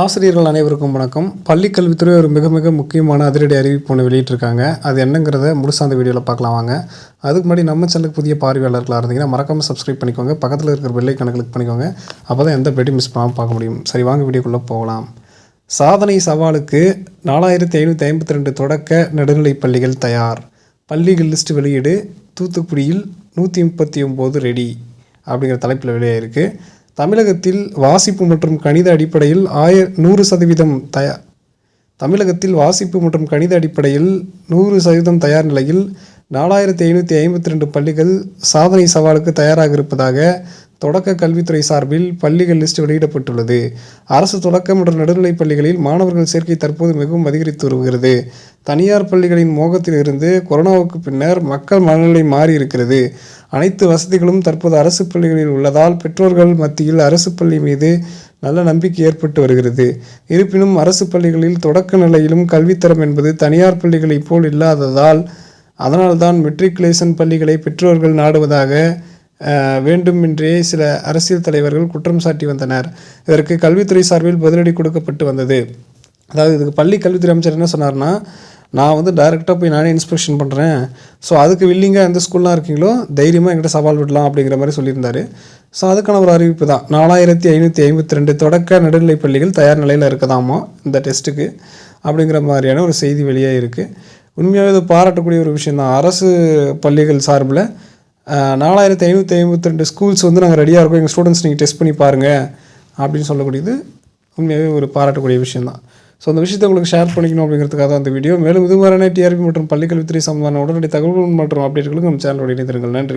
ஆசிரியர்கள் அனைவருக்கும் வணக்கம். பள்ளி கல்வித்துறை ஒரு மிக மிக முக்கியமான அதிரடி அறிவிப்பு ஒன்று வெளியிட்டிருக்காங்க. அது என்னங்கிறத முழுசா அந்த வீடியோவில் பார்க்கலாம் வாங்க. அதுக்கு முன்னாடி நம்ம சேனலுக்கு புதிய பார்வையாளர்களாக இருந்தீங்கன்னா மறக்காமல் சப்ஸ்கிரைப் பண்ணிக்கோங்க. பக்கத்தில் இருக்கிற பெல்லை கணக்கு பண்ணிக்கோங்க. அப்போ தான் எந்த பெட்டி மிஸ் பண்ணாமல் பார்க்க முடியும். சரி வாங்க வீடியோக்குள்ளே போகலாம். சாதனை சவாலுக்கு நாலாயிரத்தி ஐநூற்றி ஐம்பத்தி ரெண்டு தொடக்க நடுநிலைப் பள்ளிகள் தயார். பள்ளிகள் லிஸ்ட் வெளியீடு தூத்துக்குடியில் நூற்றி முப்பத்தி ஒம்பது ரெடி அப்படிங்கிற தலைப்பில் வெளியாகிருக்கு தமிழகத்தில் வாசிப்பு மற்றும் கணித அடிப்படையில் ஆய நூறு சதவீதம் தயா தமிழகத்தில் வாசிப்பு மற்றும் கணித அடிப்படையில் நூறு சதவீதம் தயார் நிலையில் நாலாயிரத்தி ஐநூற்றி ஐம்பத்தி ரெண்டு பள்ளிகள் சாதனை சவாலுக்கு தயாராக இருப்பதாக தொடக்க கல்வித்துறை சார்பில் பள்ளிகள் லிஸ்ட் வெளியிடப்பட்டுள்ளது. அரசு தொடக்க மற்றும் நடுநிலைப் பள்ளிகளில் மாணவர்கள் சேர்க்கை தற்போது மிகவும் அதிகரித்து வருகிறது. தனியார் பள்ளிகளின் மோகத்தில் இருந்து கொரோனாவுக்கு பின்னர் மக்கள் மனநிலை மாறி இருக்கிறது அனைத்து வசதிகளும் தற்போது அரசு பள்ளிகளில் உள்ளதால் பெற்றோர்கள் மத்தியில் அரசு பள்ளி மீது நல்ல நம்பிக்கை ஏற்பட்டு வருகிறது. இருப்பினும் அரசு பள்ளிகளில் தொடக்க நிலையிலும் கல்வித்தரம் என்பது தனியார் பள்ளிகளைப் போல் இல்லாததால் அதனால்தான் மெட்ரிகுலேஷன் பள்ளிகளை பெற்றோர்கள் நாடுவதாக வேண்டுமென்றே சில அரசியல் தலைவர்கள் குற்றம் சாட்டி வந்தனர். இதற்கு கல்வித்துறை சார்பில் பதிலடி கொடுக்கப்பட்டு வந்தது. அதாவது இதுக்கு பள்ளி கல்வித்துறை அமைச்சர் என்ன சொன்னார்னா நான் வந்து டைரெக்டாக போய் நானே இன்ஸ்பெக்ஷன் பண்ணுறேன் ஸோ அதுக்கு வில்லிங்காக எந்த ஸ்கூல்லாம் இருக்கீங்களோ தைரியமாக எங்கள்கிட்ட சவால் விடலாம் அப்படிங்கிற மாதிரி சொல்லியிருந்தாரு. ஸோ அதுக்கான ஒரு அறிவிப்பு தான். நாலாயிரத்தி ஐநூற்றி ஐம்பத்தி ரெண்டு தொடக்க நடுநிலைப் பள்ளிகள் தயார் நிலையில் இருக்குதாமா இந்த டெஸ்ட்டுக்கு அப்படிங்கிற மாதிரியான ஒரு செய்தி வெளியாக இருக்குது உண்மையாகவே இது பாராட்டக்கூடிய ஒரு விஷயம் தான். அரசு பள்ளிகள் சார்பில் நாலாயிரத்தி ஐநூற்றி ஐம்பத்தி ரெண்டு ஸ்கூல்ஸ் வந்து நாங்கள் ரெடியாக இருக்கோம். எங்கள் ஸ்டூடெண்ட்ஸ் நீங்கள் டெஸ்ட் பண்ணி பாருங்கள் அப்படின்னு சொல்லக்கூடியது உண்மையாகவே ஒரு பாராட்டக்கூடிய விஷயம் தான் ஸோ அந்த விஷயத்தை உங்களுக்கு ஷேர் பண்ணிக்கணும் அப்படிங்கிறதுக்காக தான் அந்த வீடியோ மேலும் இது மாதிரியான டிஆர்பி மற்றும் பள்ளிக்கல்வித்துறை சம்பந்தமான உடனடி தகவல்கள் மற்றும் அப்டேட்களுக்கு நம்ம சேனலோட இணைந்திருங்கள். நன்றி.